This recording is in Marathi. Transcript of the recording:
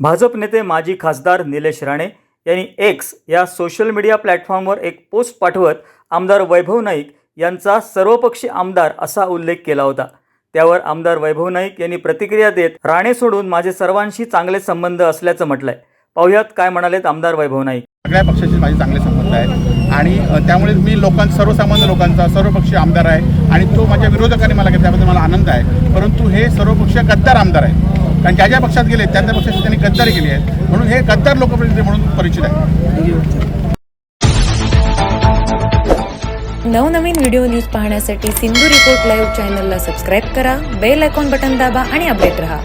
भाजप नेते माजी खासदार निलेश राणे यांनी एक्स या सोशल मीडिया प्लॅटफॉर्मवर एक पोस्ट पाठवत आमदार वैभव नाईक यांचा सर्वपक्षी आमदार असा उल्लेख केला होता. त्यावर आमदार वैभव नाईक यांनी प्रतिक्रिया देत राणे सोडून माझे सर्वांशी चांगले संबंध असल्याचं म्हटलंय. पाहुयात काय म्हणालेत आमदार वैभव नाईक. सगळ्या पक्षाशी माझे चांगले संबंध आहेत आणि त्यामुळे मी लोकां सर्वसामान्य लोकांचा सर्वपक्षीय आमदार आहे आणि तो माझ्या विरोधकांनी मला घेतल्याबद्दल मला आनंद आहे. परंतु हे सर्वपक्षीय गद्दार आमदार आहे कारण ज्या ज्या पक्षात गेले त्या त्या पक्षाची त्यांनी गद्दारी केली आहे. म्हणून हे गद्दार लोकप्रतिनिधी म्हणून परिचित आहे. नवनवीन व्हिडिओ न्यूज पाहण्यासाठी सिंधू रिपोर्ट लाईव्ह चॅनलला सबस्क्राईब करा बेल आयकॉन बटन दाबा आणि अपडेट रहा.